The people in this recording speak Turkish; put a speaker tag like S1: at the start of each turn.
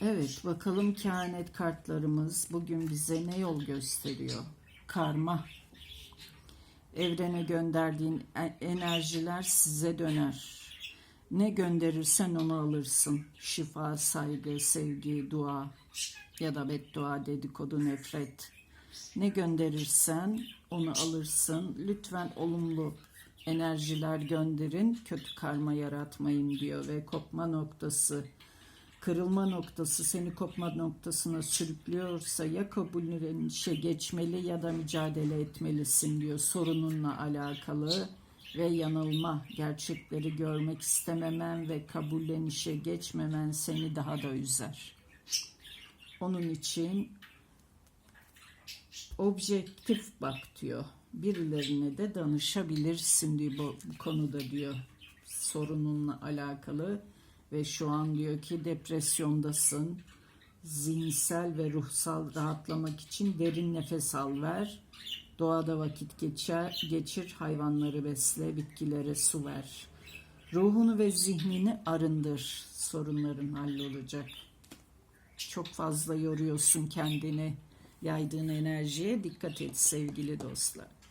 S1: Evet bakalım kehanet kartlarımız bugün bize ne yol gösteriyor? Karma. Evrene gönderdiğin e- enerjiler size döner. Ne gönderirsen onu alırsın. Şifa, saygı, sevgi, dua ya da beddua, dedikodu, nefret. Ne gönderirsen onu alırsın. Lütfen olumlu enerjiler gönderin. Kötü karma yaratmayın diyor ve kopma noktası kırılma noktası seni kopma noktasına sürüklüyorsa ya kabullenişe geçmeli ya da mücadele etmelisin diyor sorununla alakalı ve yanılma gerçekleri görmek istememen ve kabullenişe geçmemen seni daha da üzer. Onun için objektif bak diyor. Birilerine de danışabilirsin diyor bu, bu konuda diyor. Sorununla alakalı ve şu an diyor ki depresyondasın. Zihinsel ve ruhsal rahatlamak için derin nefes al ver. Doğada vakit geçer, geçir, hayvanları besle, bitkilere su ver. Ruhunu ve zihnini arındır. Sorunların hallolacak. Çok fazla yoruyorsun kendini. Yaydığın enerjiye dikkat et sevgili dostlar.